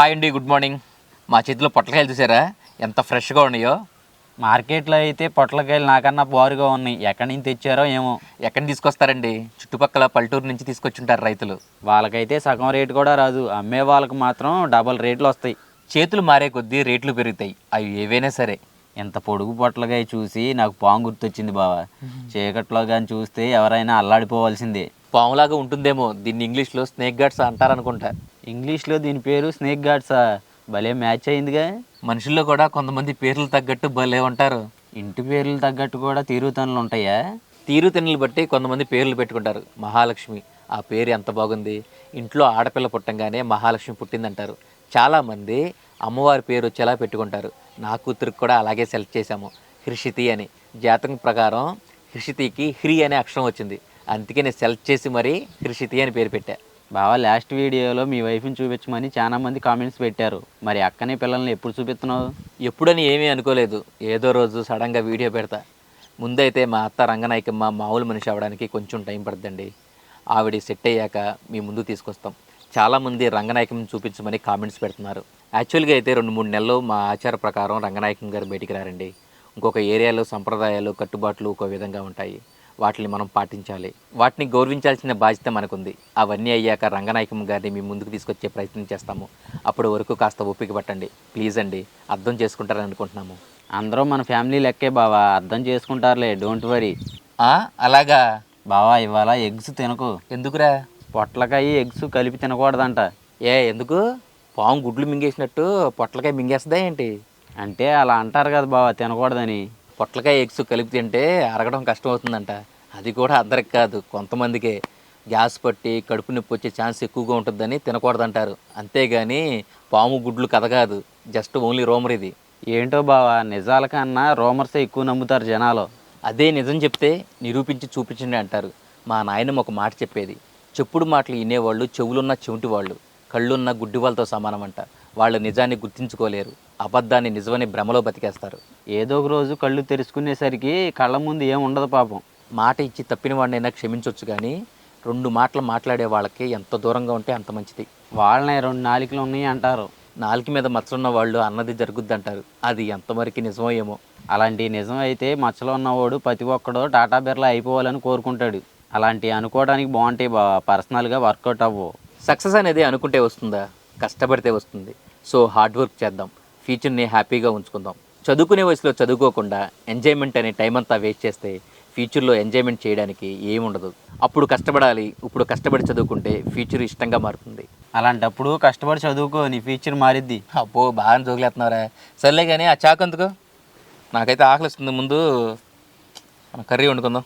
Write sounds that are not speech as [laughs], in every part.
Hi అండి good morning. మా చేతిలో పొట్లకాయలు చూసారా ఎంత ఫ్రెష్గా ఉన్నాయో. మార్కెట్లో అయితే పొట్లకాయలు నాకన్నా బారుగా ఉన్నాయి. ఎక్కడి నుంచి తెచ్చారో ఏమో. ఎక్కడి నుంచి తీసుకొస్తారండి? చుట్టుపక్కల పల్లెటూరు నుంచి తీసుకొచ్చుంటారు రైతులు. వాళ్ళకైతే సగం రేటు కూడా రాదు. అమ్మే వాళ్ళకి మాత్రం డబల్ రేట్లు వస్తాయి. చేతులు మారే కొద్దీ రేట్లు పెరుగుతాయి. అవి ఏవైనా సరే. ఇంత పొడుగు పొట్లకాయ చూసి నాకు పాము గుర్తొచ్చింది బావా. చీకట్లో కానీ చూస్తే ఎవరైనా అల్లాడిపోవాల్సిందే. పాములాగా ఉంటుందేమో. దీన్ని ఇంగ్లీష్లో స్నేక్ గార్డ్స్ అంటారనుకుంటా. ఇంగ్లీష్లో దీని పేరు స్నేక్ గార్డ్సా భలే మ్యాచ్ అయిందిగా. మనుషుల్లో కూడా కొంతమంది పేర్లు తగ్గట్టు భలే ఉంటారు. ఇంటి పేర్లు తగ్గట్టు కూడా తీరుతనులు ఉంటాయా? తీరుతెన్నులు బట్టి కొంతమంది పేర్లు పెట్టుకుంటారు. మహాలక్ష్మి ఆ పేరు ఎంత బాగుంది? ఇంట్లో ఆడపిల్ల పుట్టంగానే మహాలక్ష్మి పుట్టిందంటారు. చాలామంది అమ్మవారి పేరు వచ్చేలా పెట్టుకుంటారు. నా కూతురికి కూడా అలాగే సెలెక్ట్ చేశాము. హృషితి అని. జాతకం ప్రకారం హృషితికి హ్రీ అనే అక్షరం వచ్చింది. అందుకే నేను సెలెక్ట్ చేసి మరీ హృషితి అని పేరు పెట్టా. బావా లాస్ట్ వీడియోలో మీ వైఫ్ని చూపించమని చాలా మంది కామెంట్స్ పెట్టారు. మరి అక్కనే పిల్లల్ని ఎప్పుడు చూపిస్తున్నావు? ఎప్పుడని ఏమీ అనుకోలేదు. ఏదో రోజు సడన్గా వీడియో పెడతా. ముందైతే మా అత్త రంగనాయకమ్మ మామూలు మనిషి అవ్వడానికి కొంచెం టైం పడుతుందండి. ఆవిడ సెట్ అయ్యాక మీ ముందు తీసుకొస్తాం. చాలామంది రంగనాయకం చూపించమని కామెంట్స్ పెడుతున్నారు. యాక్చువల్గా అయితే రెండు మూడు నెలలు మా ఆచార ప్రకారం రంగనాయకం గారు బయటికి రారండి. ఇంకొక ఏరియాలో సంప్రదాయాలు కట్టుబాట్లు ఒక విధంగా ఉంటాయి. వాటిని మనం పాటించాలి. వాటిని గౌరవించాల్సిన బాధ్యత మనకుంది. అవన్నీ అయ్యాక రంగనాయకం గారిని మీ ముందుకు తీసుకొచ్చే ప్రయత్నం చేస్తాము. అప్పటి వరకు కాస్త ఓపిక పట్టండి. ప్లీజ్ అండి అర్థం చేసుకుంటారని అనుకుంటున్నాము. అందరూ మన ఫ్యామిలీ లెక్కే బావా. అర్థం చేసుకుంటారులే డోంట్ వరీ. ఆ, అలాగా? బావా ఇవాళ ఎగ్స్ తినకు. ఎందుకురా? పొట్లకాయ ఎగ్స్ కలిపి తినకూడదంట. ఏ ఎందుకు? పాము గుడ్లు మింగేసినట్టు పొట్లకాయ మింగేస్తుందా ఏంటి? అంటే అలా అంటారు కదా బావా తినకూడదని. పొట్లకాయ ఎగ్స్ కలిపి తింటే అరగడం కష్టం అవుతుందంట అది కూడా అందరికి కాదు కొంతమందికే. గ్యాస్ పట్టి కడుపు నొప్పి వచ్చే ఛాన్స్ ఎక్కువగా ఉంటుందని తినకూడదంటారు. అంతేగాని పాము గుడ్లు కథ కాదు జస్ట్ ఓన్లీ రోమర్ ఇది. ఏంటో బావా నిజాల కన్నా రోమర్సే ఎక్కువ నమ్ముతారు జనాలు. అదే నిజం చెప్తే నిరూపించి చూపించండి అంటారు. మా నాయనమ్మ ఒక మాట చెప్పేది చెప్పుడు మాటలు వినేవాళ్ళు చెవులున్న చెవిటి వాళ్ళు కళ్ళున్న గుడ్డి వాళ్ళతో సమానమంట. వాళ్ళు నిజాన్ని గుర్తించుకోలేరు. అబద్ధాన్ని నిజమని భ్రమలో బతికేస్తారు. ఏదో ఒక రోజు కళ్ళు తెరుచుకునేసరికి కళ్ళ ముందు ఏం ఉండదు పాపం. మాట ఇచ్చి తప్పిన వాడినైనా క్షమించవచ్చు కానీ రెండు మాటలు మాట్లాడే వాళ్ళకి ఎంత దూరంగా ఉంటే అంత మంచిది. వాళ్ళనే రెండు నాలుకలు ఉన్నాయి అంటారు. నాలుక మీద మచ్చలున్న వాళ్ళు అన్నది జరుగుద్ది అంటారు అది ఎంతవరకు నిజమో ఏమో. అలాంటి నిజం అయితే మచ్చలో ఉన్నవాడు ప్రతి ఒక్కడో టాటా బిర్లా అయిపోవాలని కోరుకుంటాడు. అలాంటి అనుకోవడానికి బాగుంటాయి బావా పర్సనల్గా వర్కౌట్ అవ్వవు సక్సెస్ అనేది అనుకుంటే వస్తుందా? కష్టపడితే వస్తుంది. సో హార్డ్ వర్క్ చేద్దాం. ఫ్యూచర్ని హ్యాపీగా ఉంచుకుందాం. చదువుకునే వయసులో చదువుకోకుండా ఎంజాయ్మెంట్ అనే టైం అంతా వేస్ట్ చేస్తే ఫ్యూచర్లో ఎంజాయ్మెంట్ చేయడానికి ఏముండదు. అప్పుడు కష్టపడాలి ఇప్పుడు కష్టపడి చదువుకుంటే ఫ్యూచర్ ఇష్టంగా మారుతుంది. అలాంటప్పుడు కష్టపడి చదువుకో నీ ఫ్యూచర్ మారిద్ది. అబ్బో బాగా జోగులేస్తున్నారా సర్లే కానీ ఆ చాకు ఎందుకు? నాకైతే ఆకలిస్తుంది ముందు మనం కర్రీ వండుకుందాం.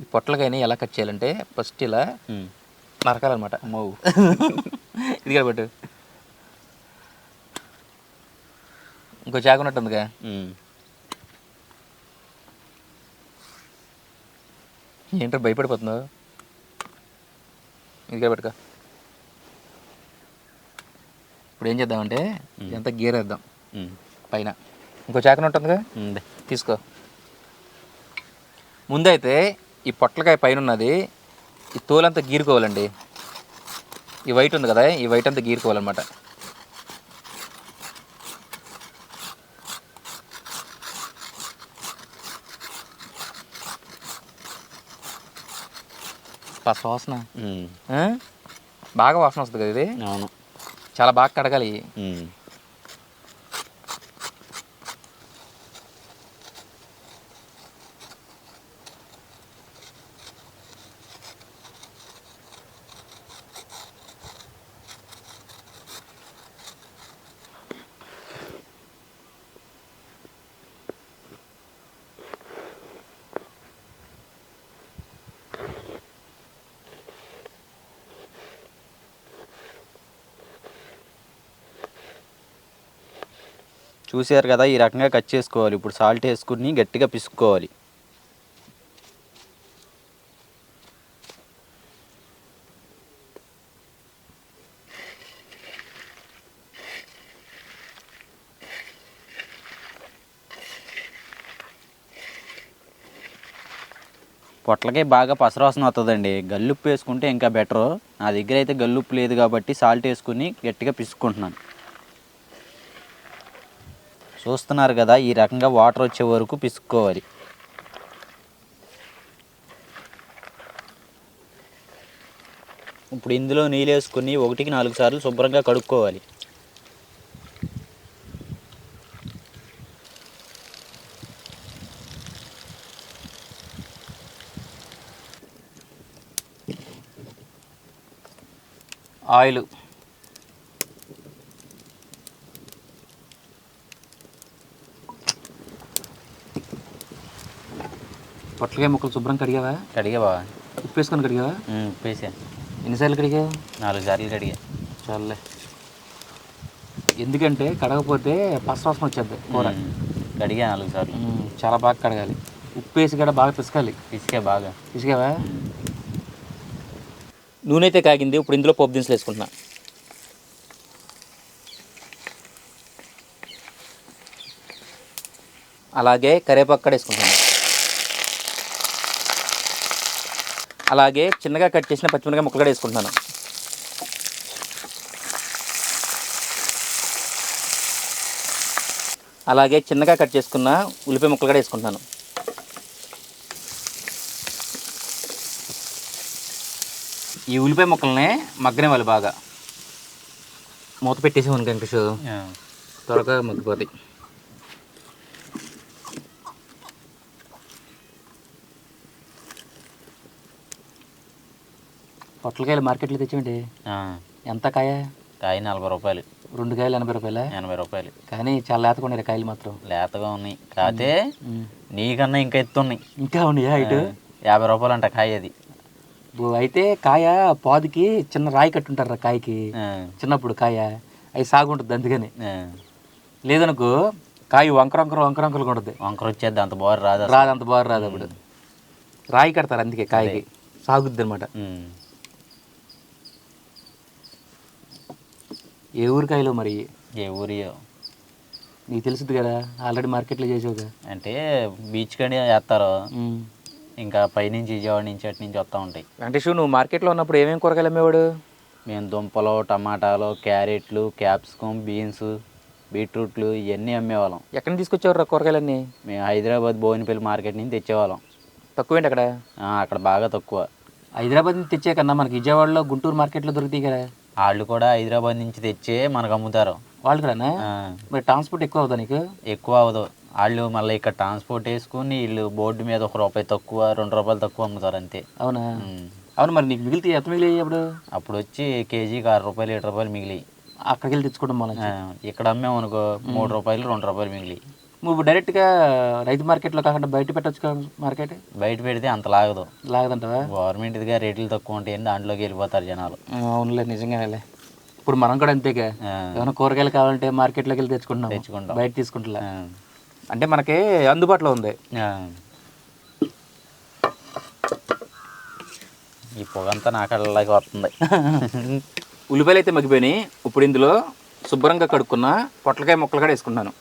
ఈ పొట్లకాయని ఎలా కట్ చేయాలంటే ఫస్ట్ ఇలా. నరకాలన్నమాట. అమ్మో [laughs] ఇది కూడా పెట్టు. ఇంకో చాకు ఉన్నట్టుందిగా ఉమ్. ఏంటో భయపడిపోతున్నావు? ఇది కూడా పెట్టుకో. ఇప్పుడు ఏం చేద్దామంటే ఇదంతా గీర్ వేద్దాం. ఉమ్. పైన. ఇంకో చాకున ఉంటుందిగా ఉందే. తీసుకో. ముందైతే ఈ పొట్లకాయ పైన ఉన్నది ఈ తోలంతా గీరుకోవాలండి. ఈ వైట్ ఉంది కదా ఈ వైట్ అంతా గీరుకోవాలన్నమాట. వాసన? బాగా వాసన వస్తుంది కదా ఇది? అవును. చాలా బాగా కడగాలి. చూసారు చూశారు కదా ఈ రకంగా కట్ చేసుకోవాలి. ఇప్పుడు సాల్ట్ వేసుకుని గట్టిగా పిసుకోవాలి పొట్లకే బాగా పసరాసన వస్తుందండి గల్లుప్పు వేసుకుంటే ఇంకా బెటరు. నా దగ్గర అయితే గల్లుప్పు లేదు కాబట్టి సాల్ట్ వేసుకుని గట్టిగా పిసుకుంటున్నాను చూస్తున్నారు కదా ఈ రకంగా వాటర్ వచ్చే వరకు పిసుకోవాలి ఇప్పుడు ఇందులో నీళ్ళు వేసుకుని ఒకటికి నాలుగు సార్లు శుభ్రంగా కడుక్కోవాలి. ఆయిల్. పొట్లకాయ ముక్కలు శుభ్రం కడిగావా? కడిగా బాగా ఉప్పు వేసుకొని కడిగావా ఉప్పేసా ఎన్నిసార్లు కడిగావు? నాలుగు సార్లు కడిగా. చాలే ఎందుకంటే కడగపోతే పసవాసన వచ్చేది కూర. కడిగా నాలుగు సార్లు. చాలా బాగా కడగాలి. ఉప్పు వేసి కూడా బాగా పిసకాలి. పిసికా బాగా. పిసికావా? నూనె అయితే కాగింది. ఇప్పుడు ఇందులో పోపు దినుసులు వేసుకుంటున్నా. అలాగే కరివేపాకు కూడా వేసుకుంటున్నాను అలాగే చిన్నగా కట్ చేసిన పచ్చిమిరకాయ ముక్కలు కూడా వేసుకుంటున్నాను. అలాగే చిన్నగా కట్ చేసుకున్న ఉల్లిపాయ ముక్కలు కూడా వేసుకుంటున్నాను. ఈ ఉల్లిపాయ ముక్కల్ని మగ్గనివ్వాలి బాగా. మూత పెట్టేసి వెంకటేష్. ఆ, త్వరగా మగ్గిపోతాయి. పొట్లకాయలు మార్కెట్లో తెచ్చామండి. ఎంత కాయ? కాయ నలభై రూపాయలు. రెండు కాయలు ఎనభై రూపాయల? ఎనభై రూపాయలు. కానీ చాలా లేతకుండా కాయలు మాత్రం. లేతగా ఉన్నాయి. కాకపోతే. నీకన్నా ఇంకా ఎత్తున్నాయి ఇంకా ఉన్నాయా ఇటు యాభై రూపాయలు అంట కాయ అది. అయితే కాయ పాదుకి చిన్న రాయి కట్టుంటారు కాయకి. చిన్నప్పుడు కాయ. అవి సాగు ఉంటుంది అందుకని. లేదనుకో కాయ వంకర వంకర వంకర వంకరగా ఉంటుంది. వంకర వచ్చేది అంత బాగా రాదు. రాదు అంత బాగా రాదు అప్పుడు. రాయి కడతారు అందుకే కాయకి. సాగుద్ది అనమాట ఏ ఊరికాయలు మరి? ఏ ఊరియో? నీకు తెలుసుది కదా ఆల్రెడీ మార్కెట్లో చేసావుగా. అంటే బీచ్ కడి వేస్తారు ఇంకా పైనుంచి విజయవాడ నుంచి అటు నుంచి వస్తూ ఉంటాయి. వెంకటేష్ నువ్వు మార్కెట్లో ఉన్నప్పుడు ఏమేమి కూరగాయలు అమ్మేవాడు? మేము దుంపలు టమాటాలు క్యారెట్లు క్యాప్సికమ్ బీన్స్ బీట్రూట్లు ఇవన్నీ అమ్మేవాళ్ళం. ఎక్కడి నుంచి తీసుకొచ్చేవారు కూరగాయలన్నీ? మేము హైదరాబాద్ బోయినపల్లి మార్కెట్ నుంచి తెచ్చేవాళ్ళం. తక్కువేంటి అక్కడ? ఆ, అక్కడ బాగా తక్కువ. హైదరాబాద్ నుంచి తెచ్చే కన్నా మనకి విజయవాడలో గుంటూరు మార్కెట్లో దొరుకుతాయి కదా. వాళ్ళు కూడా హైదరాబాద్ నుంచి తెచ్చే మనకు అమ్ముతారు. వాళ్ళు కూడానా? మరి ట్రాన్స్పోర్ట్ ఎక్కువ అవుతా నీకు? ఎక్కువ అవ్వదు. వాళ్ళు మళ్ళీ ఇక్కడ ట్రాన్స్పోర్ట్ వేసుకుని వీళ్ళు బోర్డు మీద ఒక రూపాయి తక్కువ రెండు రూపాయలు తక్కువ అమ్ముతారు అంతే. అవునా. అవును మరి నీకు మిగిలితే ఎంత మిగిలి అప్పుడు? అప్పుడు వచ్చి కేజీకి ఆరు రూపాయలు ఏడు రూపాయలు మిగిలి అక్కడికి వెళ్ళి తెచ్చుకోవడం మనం ఇక్కడ అమ్మాము అనుకో మూడు రూపాయలు రెండు రూపాయలు మిగిలి నువ్వు డైరెక్ట్గా రైతు మార్కెట్లో కాకుండా బయట పెట్టొచ్చు కదా మార్కెట్ బయట పెడితే అంత లాగదు. లాగదంటావా? గవర్నమెంట్దిగా రేట్లు తక్కువ ఉంటాయని దాంట్లోకి వెళ్ళిపోతారు జనాలు. అవునులే నిజంగానే ఇప్పుడు మనం కూడా అంతేగా. ఏమైనా కూరగాయలు కావాలంటే మార్కెట్లోకి వెళ్ళి తెచ్చుకుంటున్నాం. తెచ్చుకుంటాం. బయట తీసుకుంటా అంటే మనకి అందుబాటులో ఉంది. ఈ పొగంతా నా కళ్ళకి వస్తుంది. [laughs] ఉల్లిపాయలు అయితే మగ్గిపోయినాయి. ఇప్పుడు ఇందులో శుభ్రంగా కడుక్కున్న పొట్లకాయ ముక్కలు కూడా వేసుకుంటాను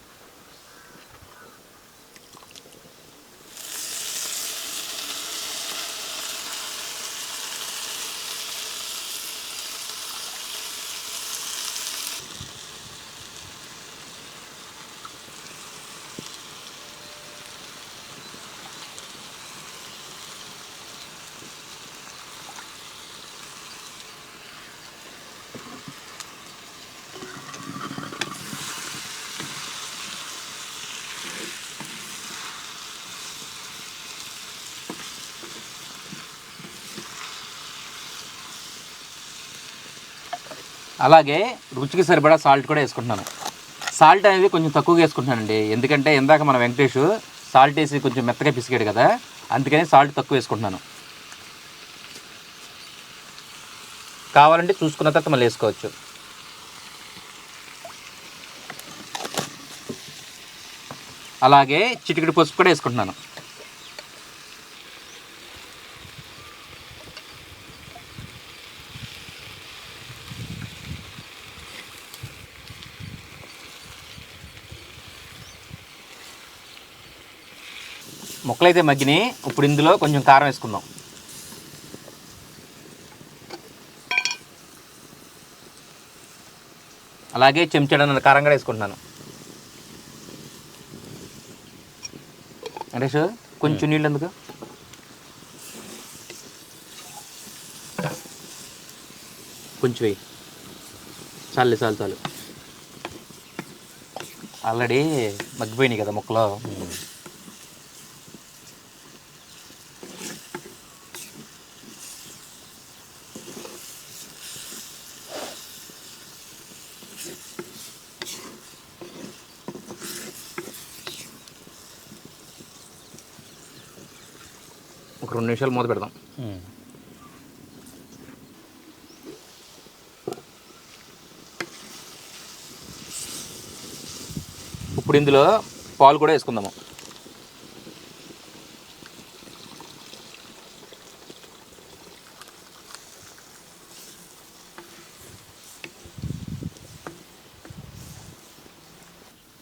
అలాగే రుచికి సరిపడా సాల్ట్ కూడా వేసుకుంటున్నాను. సాల్ట్ అనేది కొంచెం తక్కువగా వేసుకుంటున్నానండి. ఎందుకంటే ఇందాక మన వెంకటేష్ సాల్ట్ వేసి కొంచెం మెత్తగా పిసికాడు కదా అందుకని సాల్ట్ తక్కువ వేసుకుంటున్నాను. కావాలంటే చూసుకున్న తర్వాత మళ్ళీ వేసుకోవచ్చు. అలాగే చిటికిడి పసుపు కూడా వేసుకుంటున్నాను. ముక్కలైతే మగ్గినాయి. ఇప్పుడు ఇందులో కొంచెం కారం వేసుకుందాం. అలాగే చెంచాడన్న కారం కూడా వేసుకుంటున్నాను. అంటే సార్ కొంచెం నీళ్ళు ఎందుకు? కొంచెం వేయి. చాలు చాలు చాలు. ఆల్రెడీ మగ్గిపోయినాయి కదా ముక్కలు. ఒక రెండు నిమిషాలు మూత పెడదాం. ఇప్పుడు ఇందులో పాలు కూడా వేసుకుందాము.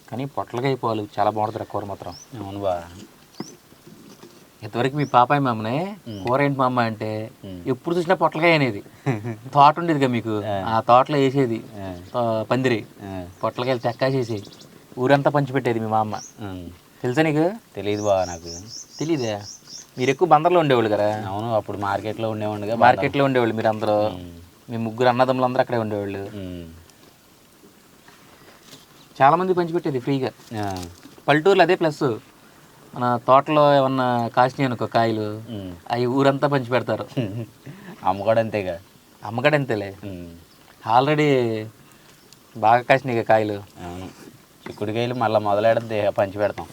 కానీ పొట్లకాయ పాలు చాలా బాగుంటుంది కూర మాత్రం. అవును బా. ఇంతవరకు మీ పాపాయి మామనే కూర ఏంటి మా అమ్మ అంటే ఎప్పుడు చూసినా పొట్లకాయ అనేది. తోట ఉండేది కదా మీకు. ఆ. తోటలో వేసేది. పందిరి. పొట్లకాయలు చెక్కాసేసి ఊరంతా పంచిపెట్టేది మీ మా అమ్మ ఉమ్. తెలుసా నీకు? తెలియదు బా నాకు. తెలీదా? మీరు ఎక్కువ బందర్లో ఉండేవాళ్ళు కదా? అవును అప్పుడు మార్కెట్లో ఉండేవాడిగా మార్కెట్లో ఉండేవాళ్ళు మీరు అందరూ. మీ ముగ్గురు అన్నదమ్ములు అందరూ అక్కడే ఉండేవాళ్ళు. ఉమ్. చాలా మంది పంచిపెట్టేది ఫ్రీగా. పల్లెటూరులో అదే ప్లస్ మన తోటలో ఏమన్నా కాసినాయి అనుకో కాయలు. అవి ఊరంతా పంచి పెడతారు [laughs] అమ్మగాడు అంతేగా అమ్మగడ అంతేలే. ఆల్రెడీ బాగా కాసినాయి కాయలు అవును చిక్కుడుకాయలు మళ్ళీ మొదలెడద్ది పంచి పెడతాం.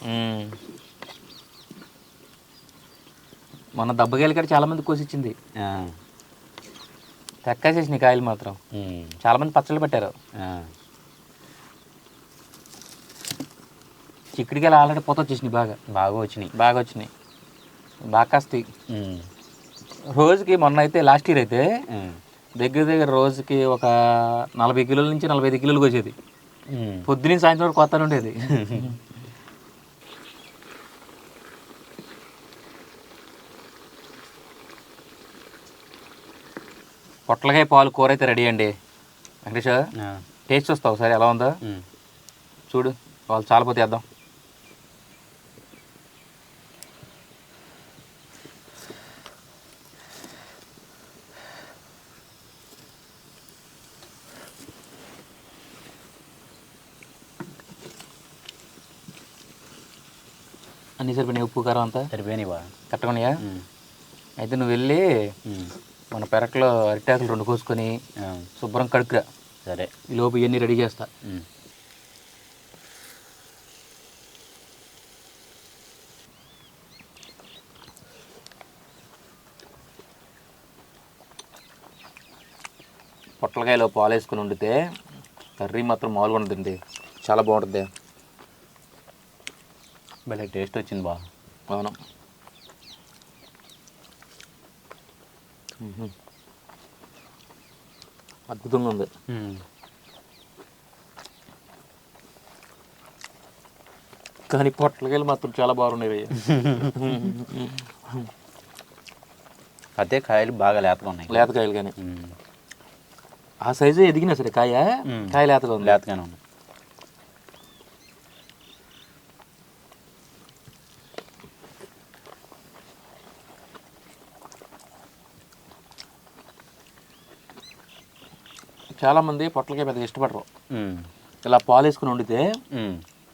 మొన్న దెబ్బకాయలు కూడా చాలా మంది కోసిచ్చింది. తెక్కేసేసినాయి కాయలు మాత్రం ఉమ్. చాలా మంది పచ్చళ్ళు పెట్టారు ఆ. చిక్కుడికాయలు ఆల్రెడీ పూత వచ్చేసినాయి బాగా బాగా వచ్చినాయి బాగా వచ్చినాయి బాగా కాస్తాయి. రోజుకి మొన్న అయితే లాస్ట్ ఇయర్ అయితే. దగ్గర దగ్గర రోజుకి ఒక నలభై కిలోల నుంచి నలభై ఐదు కిలోలకు వచ్చేది. పొద్దున సాయంత్రం వరకు కొత్త ఉండేది పొట్లకాయ పాలు కూర అయితే రెడీ అండి వెంకటేష్ ఆ. టేస్ట్ చూస్తావు ఒకసారి ఎలా ఉందో. చూడు వాళ్ళు చాలా పోతే వేద్దాం కారం అంతా సరిపోయినాయి బా. కట్టకున్నాయా. అయితే నువ్వు వెళ్ళి. మన పెరట్లో అరిటాకులు రెండు కోసుకొని. శుభ్రం కడుక్కురా. సరే. ఈ లోపు ఇవన్నీ రెడీ చేస్తా. పొట్లకాయలో పాలు వేసుకుని వండితే కర్రీ మాత్రం మామూలుగా ఉండదండి. చాలా బాగుంటుంది. భలే టేస్ట్ వచ్చింది బా. అవును. అద్భుతంగా ఉంది. కానీ పొట్లకాయలు మాత్రం చాలా బాగున్నాయి. అదే కాయలు బాగా లేతగా ఉన్నాయి లేతకాయలు కానీ. ఆ సైజు ఎదిగినా సరే కాయ. కాయ లేతగా ఉంది లేతగానే ఉన్నాయి చాలా మంది పొట్లకాయ పెద్దగా ఇష్టపడరు. ఇలా పాలు వేసుకుని వండితే.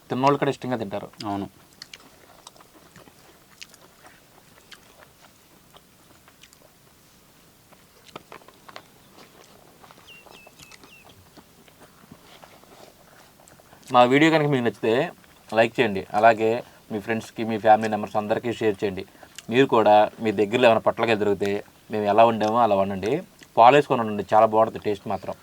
తిన్నోళ్ళు కూడా ఇష్టంగా తింటారు. అవును. మా వీడియో కనుక మీకు నచ్చితే లైక్ చేయండి. అలాగే మీ ఫ్రెండ్స్కి మీ ఫ్యామిలీ మెంబర్స్ అందరికీ షేర్ చేయండి. మీరు కూడా మీ దగ్గరలో ఏమైనా పొట్లకాయ దొరికితే మేము ఎలా వండామో అలా వండండి. పాలు వేసుకొని ఉండండి చాలా బాగుంటుంది టేస్ట్ మాత్రం.